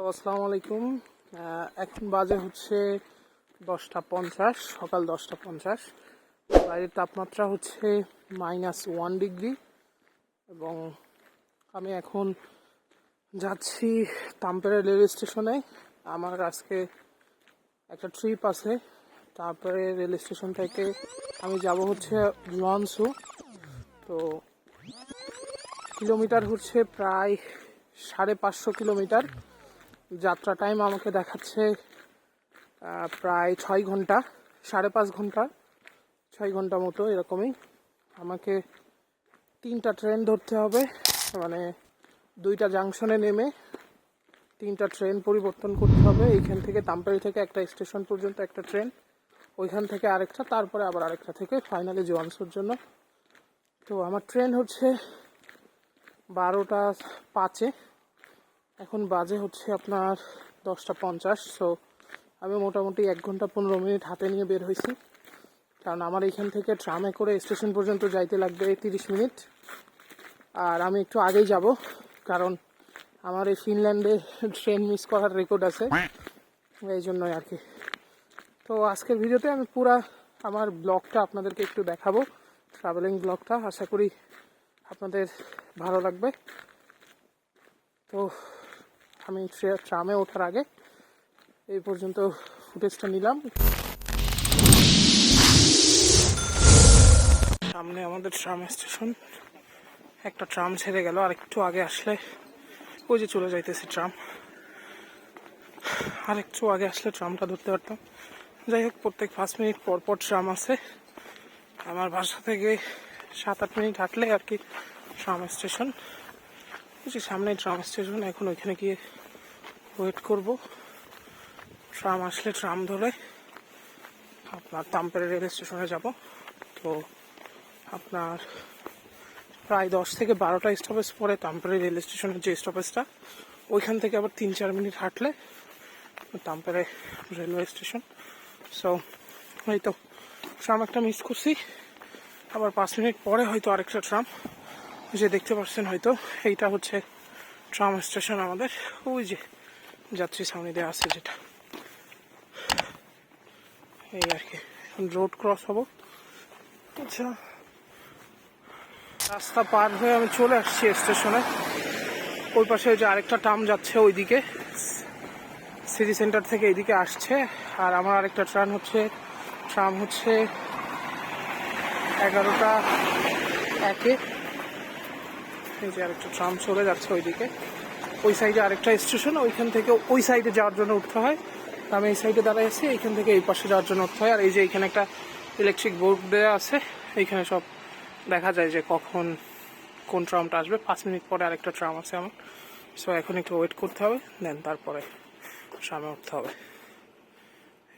Hello, আসসালামু আলাইকুম। এখন বাজে হচ্ছে দশটা পঞ্চাশ, সকাল দশটা পঞ্চাশ। বাইরের তাপমাত্রা হচ্ছে মাইনাস ওয়ান ডিগ্রি এবং আমি এখন যাচ্ছি তাম্পেরে রেল স্টেশনে। আমার আজকে একটা ট্রিপ আছে, তারপরে রেল স্টেশন থেকে আমি যাব হচ্ছে লঞ্চু তো কিলোমিটার হচ্ছে প্রায় সাড়ে পাঁচশো কিলোমিটার। যাত্রা টাইম আমাকে দেখাচ্ছে প্রায় ছয় ঘণ্টা, সাড়ে পাঁচ ঘণ্টা, ছয় ঘণ্টা মতো এরকমই আমাকে তিনটা ট্রেন ধরতে হবে। মানে দুইটা জাংশনে নেমে তিনটা ট্রেন পরিবর্তন করতে হবে। এইখান থেকে তাম্পারি থেকে একটা স্টেশন পর্যন্ত একটা ট্রেন ওইখান থেকে আরেকটা, তারপরে আবার আরেকটা থেকে ফাইনালি জোয়ানসোর জন্য। তো আমার ট্রেন হচ্ছে বারোটা পাঁচে। এখন বাজে হচ্ছে আপনার দশটা পঞ্চাশ সো আমি মোটামুটি এক ঘণ্টা পনেরো মিনিট হাতে নিয়ে বের হয়েছি। কারণ আমার এইখান থেকে ট্রামে করে স্টেশন পর্যন্ত যাইতে লাগবে তিরিশ মিনিট। আর আমি একটু আগেই যাব, কারণ আমার এই ফিনল্যান্ডে ট্রেন মিস করার রেকর্ড আছে। এই জন্যই আর কি। তো আজকের ভিডিওতে আমি পুরা আমার ব্লগটা আপনাদেরকে একটু দেখাবো ট্রাভেলিং ব্লগটা। আশা করি আপনাদের ভালো লাগবে। তো আমি ট্রে- ট্রামে ওঠার আগে এই পর্যন্ত ফুটেজটা নিলাম। সামনে আমাদের ট্রাম স্টেশন। একটা ট্রাম ছেড়ে গেল আর একটু আগে আসলে ওই যে চলে যাইতেছে ট্রাম। আর একটু আগে আসলে ট্রামটা ধরতে পারতাম। যাই হোক, প্রত্যেক পাঁচ মিনিট পর পর ট্রাম আছে। আমার বাসা থেকে সাত আট মিনিট হাঁটলে আর কি ট্রাম স্টেশন। যে সামনে ট্রাম স্টেশন, এখন ওইখানে গিয়ে ওয়েট করব। ট্রাম আসলে ট্রাম ধরে আপনার তাম্পের রেল স্টেশনে যাব। তো আপনার প্রায় দশ থেকে বারোটা স্টপেজ পরে তাম্পেরে রেল স্টেশনের যে স্টপেজটা ওইখান থেকে আবার তিন চার মিনিট হাঁটলে তাম্পেরে রেলওয়ে স্টেশন সো এই তো, ট্রাম একটা মিস করছি। আবার পাঁচ মিনিট পরে হয়তো আরেকটা ট্রাম। যে দেখতে পাচ্ছেন হয়তো, এইটা হচ্ছে ট্রাম স্টেশন আমাদের। ওই যে যাত্রী সামনে দেওয়া আছে যেটা। এই আর কি রোড ক্রস হব। আচ্ছা রাস্তা পার হয়ে আমি চলে আসছি স্টেশনে। ওই পাশে যে আরেকটা ট্রাম যাচ্ছে ওইদিকে। সিটি সেন্টার থেকে এইদিকে আসছে। আর আমার আরেকটা ট্রাম হচ্ছে ট্রাম হচ্ছে এগারোটা একে। এই যে আরেকটা ট্রাম চলে যাচ্ছে ওইদিকে। ওই সাইডে আরেকটা স্টেশন ওইখান থেকে ওই সাইডে যাওয়ার জন্য উঠতে হয়। আমি এই সাইডে দাঁড়াই আছি, এইখান থেকে এই পাশে যাওয়ার জন্য উঠতে হয়। আর এই যে এখানে একটা ইলেকট্রিক বোর্ড দেওয়া আছে, এইখানে সব দেখা যায় যে কখন কোন ট্রামটা আসবে। পাঁচ মিনিট পরে আরেকটা ট্রাম আছে আমার। সো এখন একটু ওয়েট করতে হবে দেন তারপরে ট্রামে উঠতে হবে।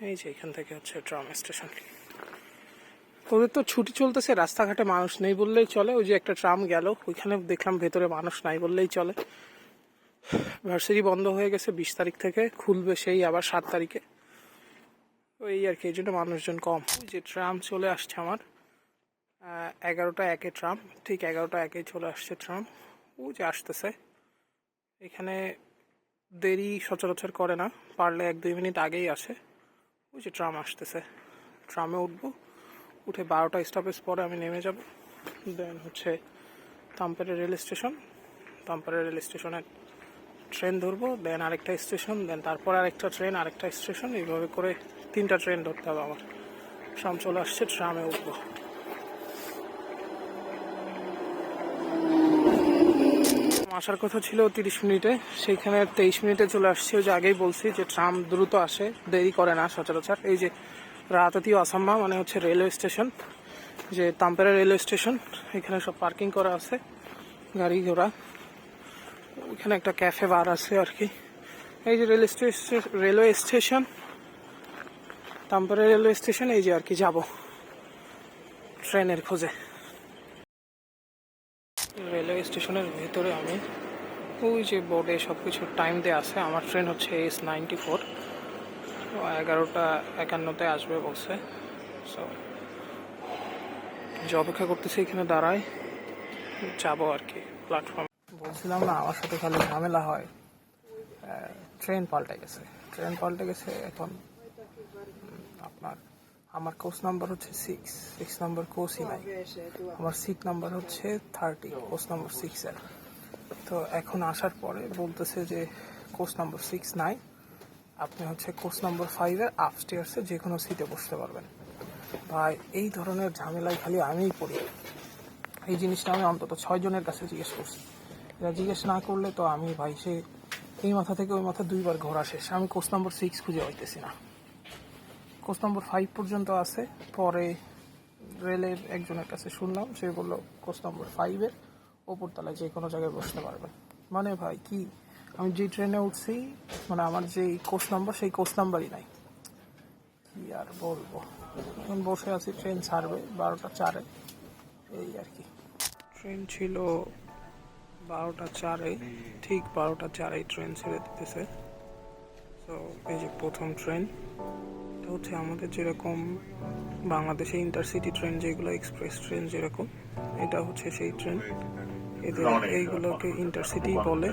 এই যে এখান থেকে হচ্ছে ট্রাম স্টেশন ওদের তো ছুটি চলতেছে, রাস্তাঘাটে মানুষ নেই বললেই চলে। ওই যে একটা ট্রাম গেল ওইখানে দেখলাম ভেতরে মানুষ নাই বললেই চলে। ভার্সিটি বন্ধ হয়ে গেছে বিশ তারিখ থেকে, খুলবে সেই আবার সাত তারিখে। ওই আর কি, এই জন্য মানুষজন কম। ওই যে ট্রাম চলে আসছে আমার। এগারোটা একে ট্রাম, ঠিক এগারোটা একে চলে আসছে ট্রাম। ও যে আসতেছে। এখানে দেরি সচরাচর করে না, পারলে এক দুই মিনিট আগেই আসে। ওই যে ট্রাম আসতেছে। ট্রামে উঠবো। উঠে বারোটা স্টপেজ পরে আমি নেমে যাব। দেন হচ্ছে Tampere rail station. Tampere rail স্টেশনে ট্রেন ধরবো দেন আরেকটা স্টেশন দেন তারপর আরেকটা ট্রেন, আরেকটা স্টেশন। এইভাবে করে তিনটা ট্রেন ধরতে হবে আমার। ট্রাম চলে আসছে, ট্রামে উঠবো। আসার কথা ছিল তিরিশ মিনিটে। সেইখানে তেইশ মিনিটে চলে আসছে। ওই যে আগেই বলছি যে ট্রাম দ্রুত আসে, দেরি করে না সচরাচর। এই যে রাতাতীয় আসাম্মা মানে হচ্ছে রেলওয়ে স্টেশন যে তাম্পেরা রেলওয়ে স্টেশন এখানে সব পার্কিং করা আছে, গাড়ি ঘোড়া। ওইখানে একটা ক্যাফে বার আছে আর কি। এই যে rail railway station Tampere railway station এই যে আর কি যাব, ট্রেনের খোঁজে। রেলওয়ে স্টেশনের ভেতরে আমি, ওই যে বোর্ডে সব কিছু টাইম দেওয়া আছে, আমার ট্রেন হচ্ছে এস নাইনটি ফোর এগারোটা একান্নতে আসবে বলছে সো যে অপেক্ষা করতেছি এখানে দাঁড়ায়, যাব আর কি প্ল্যাটফর্ম বলছিলাম না, আমার সাথে খালি ঝামেলা হয়। ট্রেন পাল্টে গেছে। ট্রেন পাল্টে গেছে, এখন আপনার, আমার কোর্স নাম্বার হচ্ছে সিক্স সিক্স নাম্বার কোর্সই নাই। আমার সিট নাম্বার হচ্ছে থার্টি কোর্স নাম্বার সিক্স এর। তো এখন আসার পরে বলতেছে যে কোর্স নাম্বার সিক্স নাই। আপনি হচ্ছে কোর্স নম্বর ফাইভের আপস্টেয়ার্সে যে কোনো সিটে বসতে পারবেন। ভাই, এই ধরনের ঝামেলায় খালি আমিই পড়ি। এই জিনিসটা আমি অন্তত ছয় জনের কাছে জিজ্ঞেস করছি। এরা জিজ্ঞেস না করলে তো আমি ভাই সে এই মাথা থেকে ওই মাথা দুইবার ঘোরা শেষ। আমি কোর্স নম্বর সিক্স খুঁজে পাইতেছি না। কোর্স নম্বর ফাইভ পর্যন্ত আছে। পরে রেলের একজনের কাছে শুনলাম, সে বলল কোর্স নম্বর ফাইভের ওপরতলায় যে কোনো জায়গায় বসতে পারবে মানে ভাই, কি? আমি যে ট্রেনে উঠছি মানে আমার যে কোর্স নাম্বার সেই কোর্স নাম্বারই নাই। কি আর বলব? এখন বসে আছি ট্রেন ছাড়বে বারোটা চারে। এই আর কি। ট্রেন ছিল বারোটা চারে ঠিক বারোটা চারে ট্রেন ছেড়ে দিতেছে। তো এই যে প্রথম ট্রেন এটা হচ্ছে আমাদের যেরকম বাংলাদেশে ইন্টারসিটি ট্রেন যেগুলো এক্সপ্রেস ট্রেন যেরকম এটা হচ্ছে সেই ট্রেন এদের এইগুলোকে ইন্টারসিটি বলে।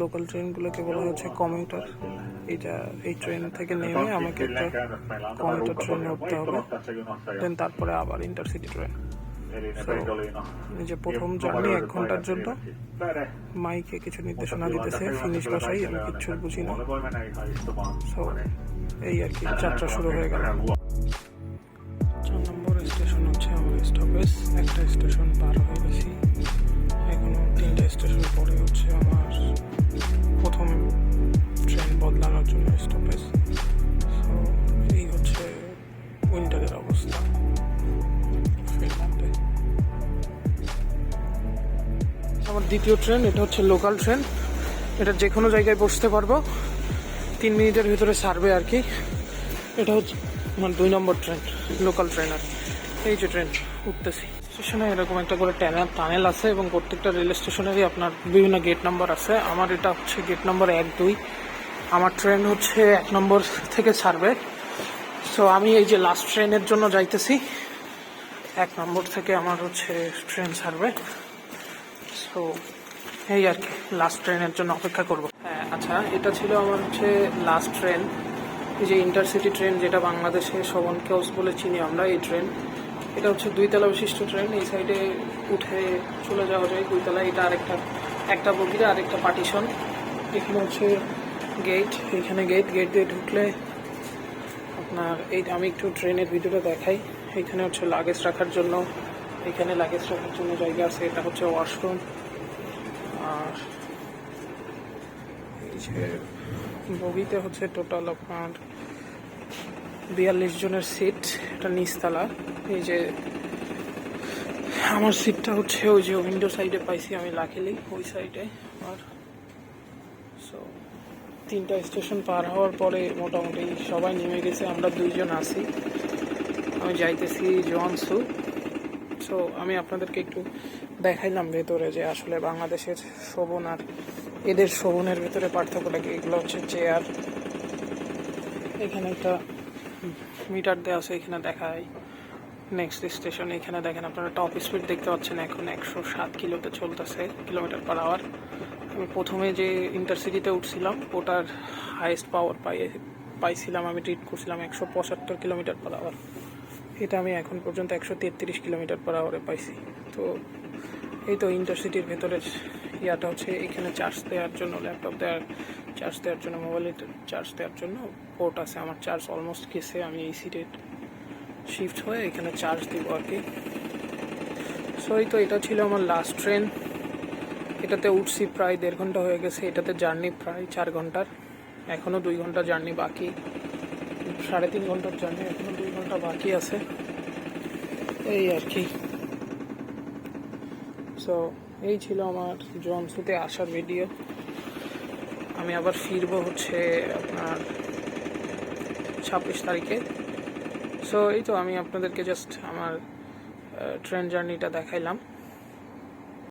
লোকাল ট্রেনগুলোকে বলা হচ্ছে কমিউটার এটা এই ট্রেন থেকে নেমে আমাকে একটা কমিউটার ট্রেনে উঠতে হবে। দেন তারপরে আবার ইন্টারসিটি ট্রেন এই যে প্রথম জার্নি এক ঘণ্টার জন্য। মাইকে কিছু নির্দেশনা দিতেছে ফিনিশ ভাষাই আমি কিচ্ছু বুঝি না। সো এই আর কি যাত্রা শুরু হয়ে গেল। চার নম্বর স্টেশন হচ্ছে আমার স্টপেজ একটা স্টেশন পার হয়ে গেছি। এখনও তিনটা স্টেশন পরে হচ্ছে আমার দ্বিতীয় ট্রেন এটা হচ্ছে লোকাল ট্রেন এটা যে কোনো জায়গায় বসতে পারব। তিন মিনিটের ভিতরে ছাড়বে আর কি। এটা হচ্ছে মানে দুই নম্বর ট্রেন লোকাল ট্রেন আর এই যে ট্রেন উঠতেছি। স্টেশনে এরকম একটা করে টানেল টানেল আছে এবং প্রত্যেকটা রেল স্টেশনেরই আপনার বিভিন্ন গেট নাম্বার আছে। আমার এটা হচ্ছে গেট নাম্বার এক, দুই। আমার ট্রেন হচ্ছে এক নম্বর থেকে ছাড়বে। সো আমি এই যে লাস্ট ট্রেনের জন্য যাইতেছি, এক নম্বর থেকে আমার হচ্ছে ট্রেন ছাড়বে। সো এই আর কি লাস্ট ট্রেনের জন্য অপেক্ষা করব। হ্যাঁ আচ্ছা এটা ছিল আমার হচ্ছে লাস্ট ট্রেন এই যে ইন্টারসিটি ট্রেন যেটা বাংলাদেশে শোভন কেউস বলে চিনি আমরা, এই ট্রেন এটা হচ্ছে দুইতলা বিশিষ্ট ট্রেন এই সাইডে উঠে চলে যাওয়া যায় দুইতলা এটা আরেকটা, একটা বগিরা, আরেকটা পার্টিশন এখানে হচ্ছে গেট এখানে গেট গেট দিয়ে ঢুকলে আপনার, এই আমি একটু ট্রেনের ভিডিওটা দেখাই। এখানে হচ্ছে লাগেজ রাখার জন্য এখানে লাগেজ রাখার জন্য জায়গা আছে এটা হচ্ছে ওয়াশরুম আর এই যে বগিতে হচ্ছে টোটাল আপনার বিয়াল্লিশ জনের সিট এটা নিচতলা। এই যে আমার সিটটা হচ্ছে ওই যে উইন্ডো সাইডে পাইছি আমি লাকিলি ওই সাইডে আর সো তিনটা স্টেশন পার হওয়ার পরে মোটামুটি সবাই নেমে গেছে আমরা দুইজন আছি। আমি যাইতেছি জোয়ানসু। সো আমি আপনাদেরকে একটু দেখাইলাম ভেতরে যে আসলে বাংলাদেশের শোভন আর এদের শোভনের ভেতরে পার্থক্যটা কি? এগুলো হচ্ছে চেয়ার এখানে একটা মিটার দেওয়া আছে, এখানে দেখায়। নেক্সট স্টেশন এখানে দেখেন আপনারা টপ স্পিড দেখতে পাচ্ছেন এখন একশো সাত কিলোতে চলতেছে কিলোমিটার পার আওয়ার আমি প্রথমে যে ইন্টারসিটিতে উঠছিলাম, ওটার হাইয়েস্ট পাওয়ার পাই পাইছিলাম, আমি ট্রিট করছিলাম একশো পঁচাত্তর কিলোমিটার পার আওয়ার এটা আমি এখন পর্যন্ত একশো তেত্রিশ কিলোমিটার পার আওয়ারে পাইছি। তো এই তো ইন্টারসিটির ভেতরের ইয়াটা হচ্ছে এখানে চার্জ দেওয়ার জন্য, ল্যাপটপ দেওয়ার, চার্জ দেওয়ার জন্য, মোবাইলে চার্জ দেওয়ার জন্য পোর্ট আছে। আমার চার্জ অলমোস্ট গেছে, আমি এই সিটে শিফট হয়ে এখানে চার্জ দিব আর কি। সো এই তো এটা ছিল আমার লাস্ট ট্রেন এটাতে উঠছি প্রায় দেড় ঘণ্টা হয়ে গেছে, এটাতে জার্নি প্রায় চার ঘণ্টার। এখনও দুই ঘণ্টা জার্নি বাকি। সাড়ে তিন ঘণ্টার জার্নি এখনও দুই ঘণ্টা বাকি আছে। এই আর কি। সো এই ছিল আমার জনসুতে আসার ভিডিও আমি আবার ফিরবো হচ্ছে আপনার ছাব্বিশ তারিখে। সো এই তো আমি আপনাদেরকে জাস্ট আমার ট্রেন জার্নিটা দেখাইলাম।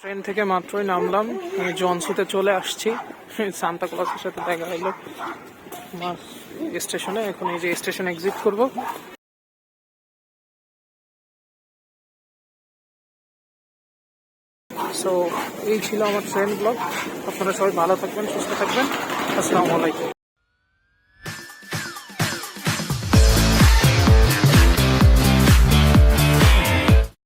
ট্রেন থেকে মাত্রই নামলাম, আমি জনসুতে চলে আসছি। সান্তা ক্লসের সাথে দেখা হলো আমার স্টেশনে, এখন এই যে স্টেশন এক্সিট করব। সো এই ছিল আমার ট্রেন ব্লগ আপনারা সবাই ভালো থাকবেন, সুস্থ থাকবেন। আসসালামু আলাইকুম।